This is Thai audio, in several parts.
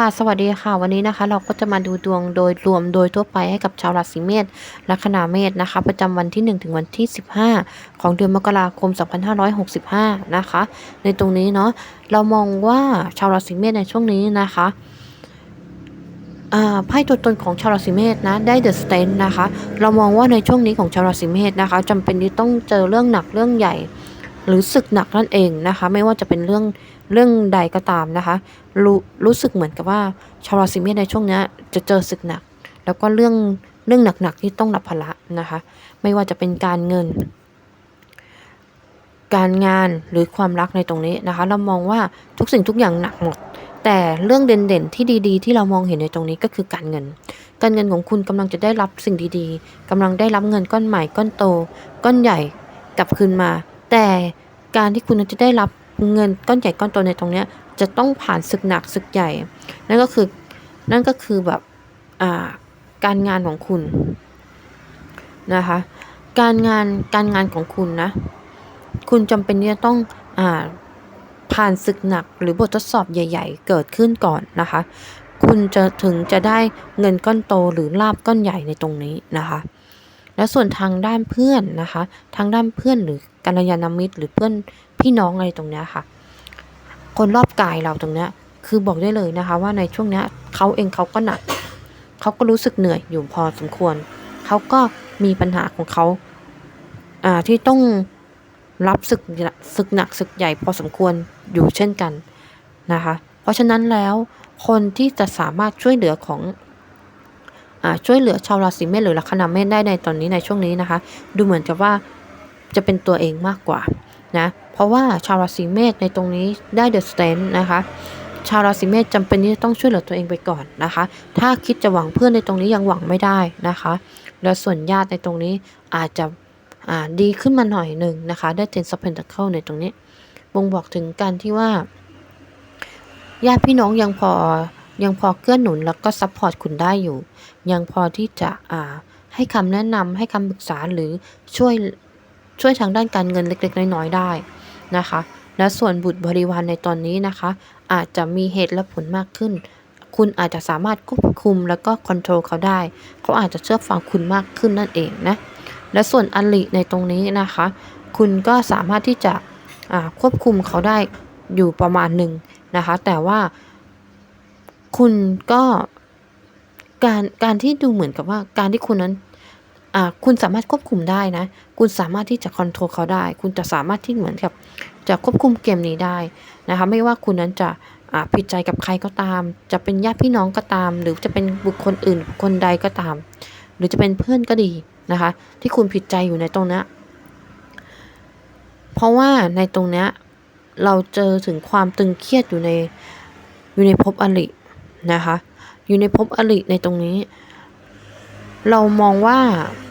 ค่ะสวัสดีค่ะ วันนี้นะคะ เราก็จะมาดูดวงโดยรวมโดยทั่วไปให้กับชาวราศีเมษลัคนาเมษนะคะ ประจำวันที่ 1 ถึงวันที่ 15 ของเดือนมกราคม 2565 นะคะ ในตรงนี้เนาะเรามองว่าชาวราศีเมษในช่วงนี้นะคะอ่าไพ่ตัวตนของชาวราศีเมษนะได้เดอะสเตนนะคะ เรามองว่าในช่วงนี้ของชาวราศีเมษนะคะจำเป็นที่ต้องเจอเรื่องหนักเรื่องใหญ่ หรือศึกหนักนั่นเองนะคะ ไม่ว่าจะเป็นเรื่อง เรื่องใดก็ตามนะคะ รู้รู้สึกเหมือนกับว่าชาวราศีเมษในช่วงนี้จะเจอศึกหนัก แล้วก็เรื่องเรื่องหนักๆที่ต้องรับภาระนะคะ ไม่ว่าจะเป็นการเงิน การงานหรือความรักในตรงนี้นะคะ เรามองว่าทุกสิ่งทุกอย่างหนักหมด แต่เรื่องเด่นๆที่ดีๆ ที่เรามองเห็นในตรงนี้ก็คือการเงิน การเงินของคุณกำลังจะได้รับสิ่งดีๆกำลังได้รับเงินก้อนใหม่ก้อนโต ก้อนใหญ่กลับคืนมา แต่การที่คุณจะได้รับ เงินก้อนใหญ่ก้อนโตในตรงเนี้ยจะต้องผ่านศึกหนักศึกใหญ่ นั่นก็คือนั่นก็คือแบบอ่าการงานของคุณนะคะ การงานการงานของคุณนะ คุณจำเป็นที่จะต้องอ่าผ่านศึกหนักหรือบททดสอบใหญ่ ๆ เกิดขึ้นก่อนนะคะ คุณจะถึงจะได้เงินก้อนโตหรือลาบก้อนใหญ่ในตรงนี้นะคะ และส่วนทางด้านเพื่อนนะคะ ทางด้านเพื่อนหรือกัลยาณมิตรหรือเพื่อน พี่น้องอะไรตรงเนี้ยค่ะ คนรอบกายเราตรงเนี้ย คือบอกได้เลยนะคะ ว่าในช่วงเนี้ยเขาเองเขาก็หนักเขาก็รู้สึกเหนื่อยอยู่พอสมควร เขาก็มีปัญหาของเขาอ่าที่ต้องรับศึกศึกหนักศึกใหญ่พอสมควรอยู่เช่นกันนะคะ เพราะฉะนั้นแล้วคนที่จะสามารถช่วยเหลือของอ่าช่วยเหลือชาวราศีเมษหรือลัคนาเมษได้ในตอนนี้ในช่วงนี้นะคะ ดูเหมือนกับว่าจะเป็นตัวเองมากกว่านะ เพราะว่าชาวราศีเมษในตรงนี้ได้เดอะสเตนนะคะชาวราศีเมษจำเป็นที่จะต้องช่วยเหลือตัวเองไปก่อนนะคะ ถ้าคิดจะหวังเพื่อนในตรงนี้ยังหวังไม่ได้นะคะ และส่วนญาติในตรงนี้อาจจะดีขึ้นมาหน่อยหนึ่งนะคะ ได้เทนซัพเพนตเคิลในตรงนี้ บ่งบอกถึงการที่ว่า ญาติพี่น้องยังพอยังพอเกื้อหนุนแล้วก็ซัพพอร์ตคุณได้อยู่ ยังพอที่จะอ่าให้คำแนะนำให้คำปรึกษาหรือช่วยช่วยทางด้านการเงินเล็ก ๆ น้อยๆได้ นะคะ และส่วนบุตรบริวารในตอนนี้นะคะ อาจจะมีเหตุและผลมากขึ้น คุณอาจจะสามารถควบคุมแล้วก็คอนโทรลเขาได้ เขาอาจจะเชื่อฟังคุณมากขึ้นนั่นเองนะ และส่วนอลิในตรงนี้นะคะ คุณก็สามารถที่จะควบคุมเขาได้อยู่ประมาณหนึ่งนะคะ แต่ว่าคุณก็การการที่ดูเหมือนกับว่าการที่คุณนั้น คุณสามารถควบคุมได้นะ คุณสามารถที่จะคอนโทรลเขาได้ คุณจะสามารถที่เหมือนกับจะควบคุมเกมนี้ได้นะคะ ไม่ว่าคุณนั้นจะผิดใจกับใครก็ตาม จะเป็นญาติพี่น้องก็ตาม หรือจะเป็นบุคคลอื่นบุคคลใดก็ตาม หรือจะเป็นเพื่อนก็ดีนะคะ ที่คุณผิดใจอยู่ในตรงนี้เพราะว่าในตรงนี้เราเจอถึงความตึงเครียดอยู่ในอยู่ในภพอรินะคะ อยู่ในภพอริในตรงนี้ เรามองว่า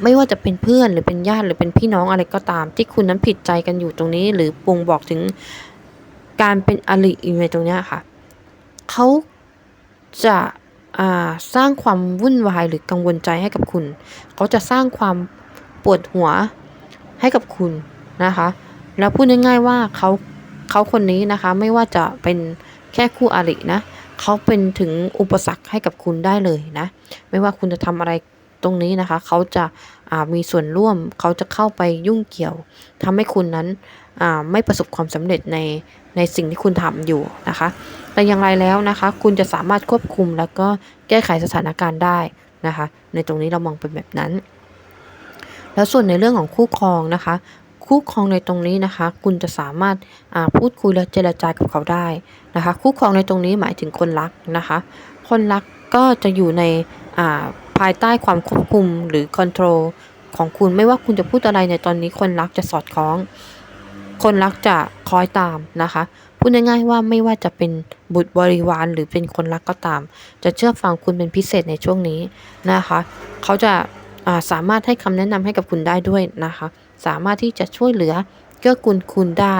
ไม่ว่าจะเป็นเพื่อนหรือเป็นญาติหรือเป็นพี่น้องอะไรก็ตาม ที่คุณนั้นผิดใจกันอยู่ตรงนี้ หรือปรุงบอกถึงการเป็นอริอยู่ในตรงนี้ค่ะเขาจะาสร้างความวุ่นวายหรือกังวลใจให้กับคุณ เขาจะสร้างความปวดหัวให้กับคุณนะคะ แล้วพูดง่ายๆว่าเขาเขาคนนี้นะคะ ไม่ว่าจะเป็นแค่คู่อรินะเขาเป็นถึงอุปสรรคให้กับคุณได้เลยนะ ไม่ว่าคุณจะทำอะไร ตรงนี้นะคะเขาจะามีส่วนร่วมเขาจะเข้าไปยุ่งเกี่ยวทำให้คุณนั้นไม่ประสบความสำเร็จในในสิ่งที่คุณทำอยู่นะคะ แต่อย่างไรแล้วนะคะ คุณจะสามารถควบคุมแล้วก็แก้ไขสถานการณ์ได้นะคะ ในตรงนี้เรามองเป็นแบบนั้น แล้วส่วนในเรื่องของคู่ครองนะคะคู่ครองในตรงนี้นะคะ คุณจะสามารถพูดคุยและเจรจากับเขาได้นะคะ คู่ครองในตรงนี้หมายถึงคนรักนะคะ คนรักก็จะอยู่ในาภายใต้ความควบคุมหรือคอนโทรลของคุณไม่ว่าคุณจะพูดอะไรในตอนนี้คนรักจะสอดคล้อง คนรักจะคอยตามนะคะ พูดง่ายๆว่าไม่ว่าจะเป็นบุตรบริวารหรือเป็นคนรักก็ตาม จะเชื่อฟังคุณเป็นพิเศษในช่วงนี้นะคะ เขาจะาสามารถให้คำแนะนำให้กับคุณได้ด้วยนะคะ สามารถที่จะช่วยเหลือเกื้อกูลคุณได้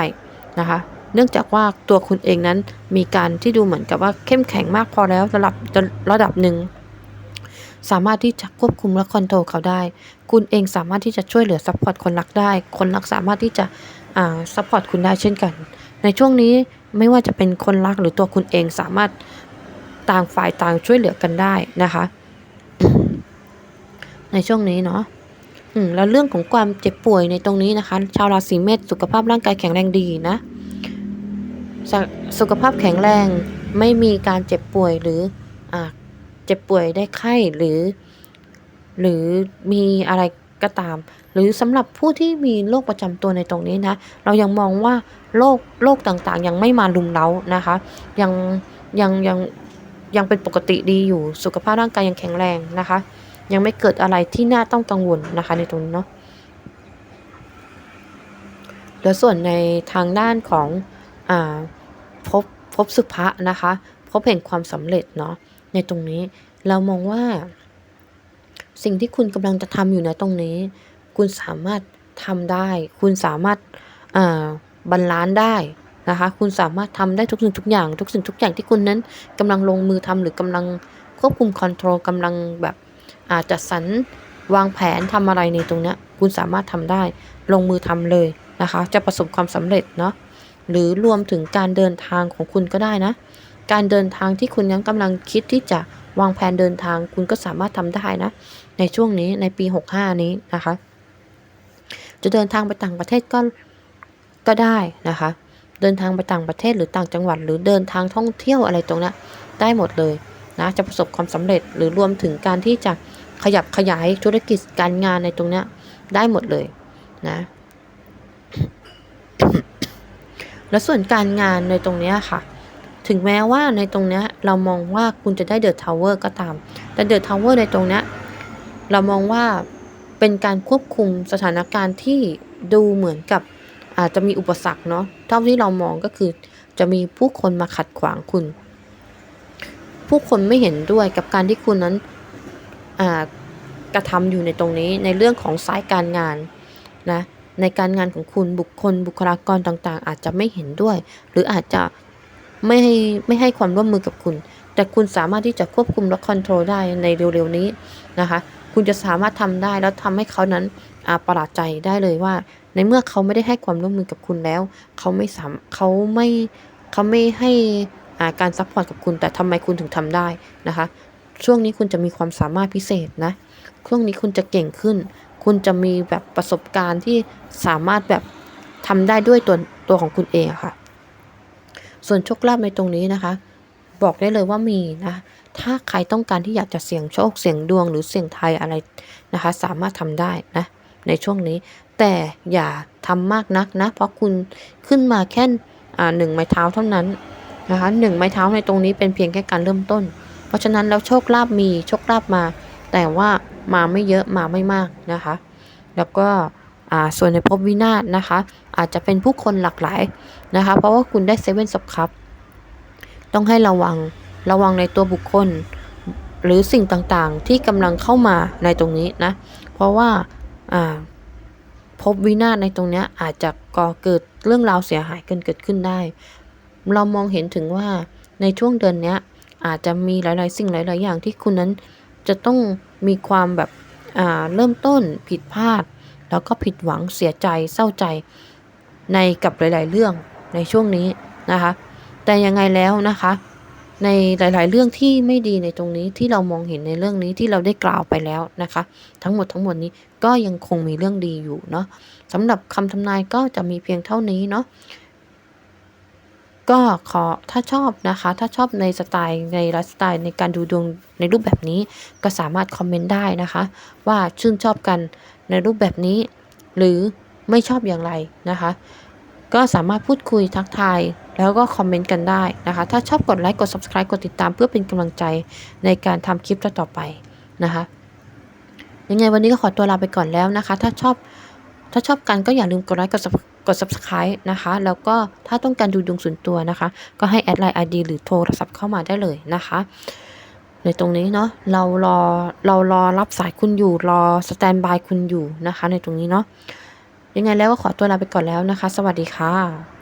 นะคะ เนื่องจากว่าตัวคุณเองนั้นมีการที่ดูเหมือนกับว่าเข้มแข็งมากพอแล้วระดับระดับหนึ่ง สามารถที่จะควบคุมและคอนโทรลเขาได้ คุณเองสามารถที่จะช่วยเหลือซัพพอร์ตคนรักได้ คนรักสามารถที่จะอ่าซัพพอร์ตคุณได้เช่นกัน ในช่วงนี้ไม่ว่าจะเป็นคนรักหรือตัวคุณเองสามารถต่างฝ่ายต่างช่วยเหลือกันได้นะคะ ในช่วงนี้เนาะอืมแล้วเรื่องของความเจ็บป่วยในตรงนี้นะคะ ชาวราศีเมษสุขภาพร่างกายแข็งแรงดีนะสสุขภาพแข็งแรงไม่มีการเจ็บป่วยหรือ เจ็บป่วยได้ไข้หรือ หรือมีอะไรก็ตาม หรือสำหรับผู้ที่มีโรคประจำตัวในตรงนี้นะ เรายังมองว่าโรคโรคต่างๆ ยังไม่มาลุมเล้านะคะ ยังยังยังยังเป็นปกติดีอยู่สุขภาพร่างกายยังแข็งแรงนะคะ ยังไม่เกิดอะไรที่น่าต้องกังวลนะคะในตรงนี้เนาะแล้วส่วนในทางด้านของอพบพบสุภะนะคะ พบเห็นความสำเร็จเนาะ ในตรงนี้ เรามองว่า สิ่งที่คุณกำลังจะทำอยู่ในตรงนี้ คุณสามารถทำได้ คุณสามารถาบรรลานได้นะคะคุณสามารถทำได้ทุกสิ่งทุกอย่าง ทุกสิ่งทุกอย่างที่คุณนั้นกำลังลงมือทำหรือกำลังควบคุมคอนโทรลกำลังแบบอาจจะสรรวางแผนทำอะไรในตรงเนี้ยคุณสามารถทำได้ลงมือทำเลยนะคะ จะประสบความสำเร็จเนาะหรือรวมถึงการเดินทางของคุณก็ได้นะ การเดินทางที่คุณยังกำลังคิดที่จะวางแผนเดินทาง คุณก็สามารถทำได้นะ ในช่วงนี้ในปี 65 นี้นะคะ จะเดินทางไปต่างประเทศก็ก็ได้นะคะ เดินทางไปต่างประเทศหรือต่างจังหวัด หรือเดินทางท่องเที่ยวอะไรตรงนี้ได้หมดเลยนะจะประสบความสำเร็จหรือรวมถึงการที่จะขยับขยายธุรกิจการงานในตรงนี้ได้หมดเลยนะและส่วนการงานในตรงนี้ค่ะ ถึงแม้ว่าในตรงนี้เรามองว่าคุณจะได้เดอะทาวเวอร์ก็ตาม แต่เดอะทาวเวอร์ในตรงนี้เรามองว่าเป็นการควบคุมสถานการณ์ที่ดูเหมือนกับอาจจะมีอุปสรรคเนาะเท่าที่เรามองก็คือจะมีผู้คนมาขัดขวางคุณ ผู้คนไม่เห็นด้วยกับการที่คุณนั้นกระทำอยู่ในตรงนี้ในเรื่องของสายการงานนะในการงานของคุณบุคคลบุคลากรต่างๆ อาจจะไม่เห็นด้วย หรืออาจจะ ไม่ให้ไม่ให้ความร่วมมือกับคุณ แต่คุณสามารถที่จะควบคุมและคอนโทรลได้ในเร็วๆนี้นะคะ คุณจะสามารถทำได้แล้วทำให้เขานั้นประหลาดใจได้เลยว่า ในเมื่อเขาไม่ได้ให้ความร่วมมือกับคุณแล้ว เขาไม่สามเขาไม่เขาไม่ให้การซัพพอร์ตกับคุณแต่ทำไมคุณถึงทำได้นะคะ ช่วงนี้คุณจะมีความสามารถพิเศษนะช่วงนี้คุณจะเก่งขึ้น คุณจะมีแบบประสบการณ์ที่สามารถแบบทำได้ด้วยตัวตัวของคุณเองค่ะ ส่วนโชคลาภในตรงนี้นะคะ บอกได้เลยว่ามีนะ ถ้าใครต้องการที่อยากจะเสี่ยงโชคเสี่ยงดวงหรือเสี่ยงไทยอะไรนะคะ สามารถทำได้นะในช่วงนี้ แต่อย่าทำมากนักนะ เพราะคุณขึ้นมาแค่หนึ่งไม้เท้าเท่านั้นนะคะหนึ่งไม้เท้าในตรงนี้เป็นเพียงแค่การเริ่มต้น เพราะฉะนั้นแล้วโชคลาภมีโชคลาภมา แต่ว่ามาไม่เยอะมาไม่มากนะคะ แล้วก็ส่วนในภพวินาศนะคะ อาจจะเป็นผู้คนหลากหลายนะคะ เพราะว่าคุณได้เซเว่นซับคัพต้องให้ระวังระวังในตัวบุคคล หรือสิ่งต่างๆ ที่กำลังเข้ามาในตรงนี้นะ เพราะว่าพบวินาศในตรงนี้อาจจะก่อเกิดเรื่องราวเสียหายเกินเกิดขึ้นได้ เรามองเห็นถึงว่าในช่วงเดือนนี้อาจจะมีหลาย ๆ สิ่งหลาย ๆ อย่างที่คุณนั้นจะต้องมีความแบบเริ่มต้นผิดพลาด แล้วก็ผิดหวังเสียใจเศร้าใจ ในกับหลาย ๆ เรื่องในช่วงนี้นะคะ แต่ยังไงแล้วนะคะ ในหลาย ๆ เรื่องที่ไม่ดีในตรงนี้ที่เรามองเห็นในเรื่องนี้ที่เราได้กล่าวไปแล้วนะคะ ทั้งหมดทั้งหมดนี้ก็ยังคงมีเรื่องดีอยู่เนาะสำหรับคำทำนายก็จะมีเพียงเท่านี้เนาะก็ขอถ้าชอบนะคะ ถ้าชอบในสไตล์ในไลฟ์สไตล์ในการดูดวงในรูปแบบนี้ก็สามารถคอมเมนต์ได้นะคะ ว่าชื่นชอบกันในรูปแบบนี้ หรือไม่ชอบอย่างไรนะคะ ก็สามารถพูดคุยทักทาย แล้วก็คอมเมนต์กันได้นะคะ ถ้าชอบกดไลค์ กด subscribe กดติดตามเพื่อเป็นกำลังใจในการทำคลิปต่อไปนะคะยังไงวันนี้ก็ขอตัวลาไปก่อนแล้วนะคะ ถ้าชอบถ้าชอบกันก็อย่าลืมกดไลค์กดกด subscribe นะคะ แล้วก็ถ้าต้องการดูดวงส่วนตัวนะคะ ก็ให้แอดไลน์ ID หรือโทรศัพท์เข้ามาได้เลยนะคะ ในตรงนี้เนาะเรารอเรารอรับสายคุณอยู่รอสแตนบายคุณอยู่นะคะ ในตรงนี้เนาะ ยังไงแล้วก็ขอตัวลาไปก่อนแล้วนะคะ สวัสดีค่ะ